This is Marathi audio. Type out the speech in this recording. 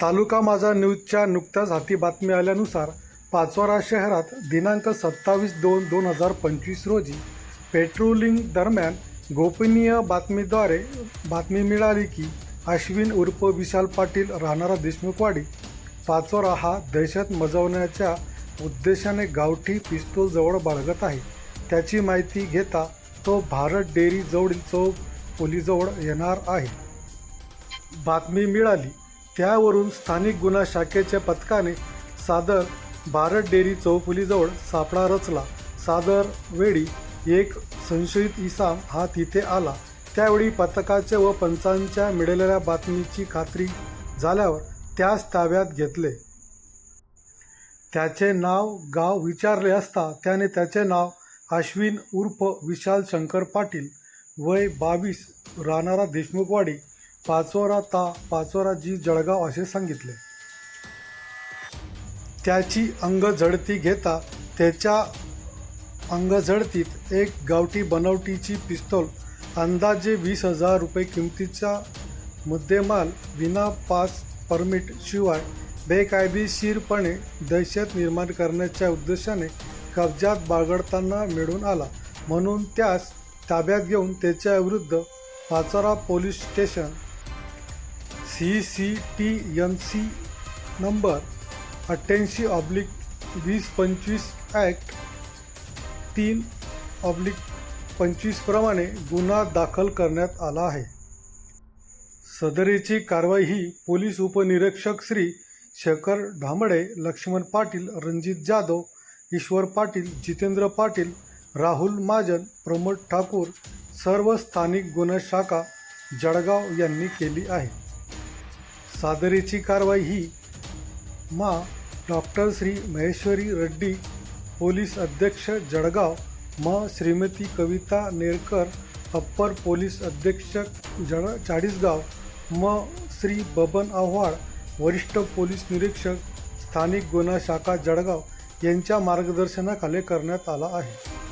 तालुका माझा न्यूजच्या नुकत्याच हाती बातमी आल्यानुसार पाचोरा शहरात दिनांक सत्तावीस दोन दोन हजार पंचवीस रोजी पेट्रोलिंग दरम्यान गोपनीय बातमीद्वारे बातमी मिळाली की अश्विन उर्फ विशाल पाटील राहणारा देशमुखवाडी पाचोरा हा दहशत मजवण्याच्या उद्देशाने गावठी पिस्तूल जवळ बाळगत आहे. त्याची माहिती घेता तो भारत डेअरी जवळील चौक पोलीजवळ येणार आहे. बातमी मिळाली. त्यावरून स्थानिक गुन्हा शाखेच्या पथकाने सादर भारत डेअरी चौफुलीजवळ सापळा रचला. सादर वेळी एक संशयित इसाम हा तिथे आला. त्यावेळी पथकाच्या व पंचांच्या मिळालेल्या बातमीची खात्री झाल्यावर त्यास ताब्यात घेतले. त्याचे नाव गाव विचारले असता त्याने त्याचे नाव अश्विन उर्फ विशाल शंकर पाटील वय बावीस राहणारा देशमुखवाडी पाचोरा ता पाचोरा जी जळगाव असे सांगितले. त्याची अंगझडती घेता त्याच्या अंगझडतीत एक गावठी बनावटीची पिस्तोल अंदाजे वीस हजार रुपये किमतीचा मुद्देमाल विना पास परमिट शिवाय बेकायदेशीरपणे दहशत निर्माण करण्याच्या उद्देशाने कब्जात बाळगडताना मिळून आला. म्हणून त्यास ताब्यात घेऊन त्याच्याविरुद्ध Pachora police station C C T N C number अठ्ठ्याऐंशी ऑब्लिक वीस पंचवीस ॲक्ट तीन ऑब्लिक पंचवीसप्रमाणे गुन्हा दाखल करण्यात आला आहे. सदरीची कारवाई ही पोलीस उपनिरीक्षक श्री शेखर ढांबळे लक्ष्मण पाटील रणजित जाधव ईश्वर पाटील जितेंद्र पाटील राहुल महाजन प्रमोद ठाकूर सर्व स्थानिक गुन्हा शाखा जळगाव यांनी केली आहे. सादरीची कारवाई ही मा डॉक्टर श्री महेश्वरी रेड्डी पोलीस अध्यक्ष जळगाव म श्रीमती कविता नेरकर अप्पर पोलीस अध्यक्ष जळ चाळीसगाव म श्री बबन आव्हाड वरिष्ठ पोलीस निरीक्षक स्थानिक गुन्हा शाखा जळगाव यांच्या मार्गदर्शनाखाली करण्यात आला आहे.